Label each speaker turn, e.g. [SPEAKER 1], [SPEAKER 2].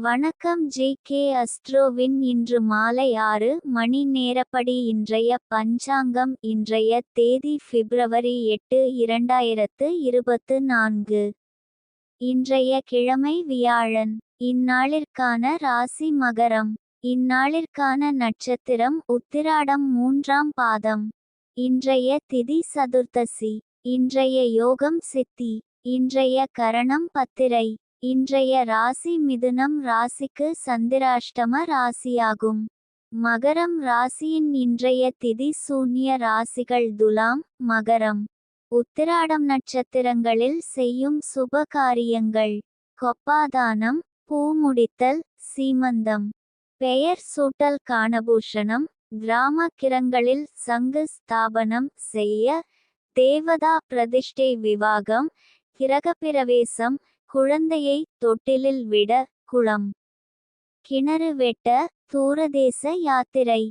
[SPEAKER 1] வணக்கம் J K அஸ்ட்ரோவின் இன்று மாலை ஆறு மணி நேரப்படி இன்றைய பஞ்சாங்கம் இன்றைய தேதி பிப்ரவரி எட்டு இரண்டாயிரத்து இருபத்து நான்கு. இன்றைய கிழமை வியாழன். இந்நாளிற்கான ராசி மகரம். இந்நாளிற்கான நட்சத்திரம் உத்திராடம் மூன்றாம் பாதம். இன்றைய திதி சதுர்த்தசி இன்றைய யோகம் சித்தி. இன்றைய கரணம் பத்திரை. இன்றைய ராசி மிதுனம் ராசிக்கு சந்திராஷ்டம ராசியாகும். மகரம் ராசியின் இன்றைய திதி சூன்ய ராசிகள் துலாம் மகரம். உத்திராடம் நட்சத்திரங்களில் செய்யும் சுப காரியங்கள் கொப்பாதானம் பூமுடித்தல் சீமந்தம். பெயர் சூட்டல் காணபூஷணம் கிராம கிரங்களில் சங்கு ஸ்தாபனம் செய்ய தேவதா பிரதிஷ்டை விவாகம் கிரகப்பிரவேசம் குழந்தையை தொட்டிலில் விட குளம். கிணறு வெட்ட தூரதேச யாத்திரை.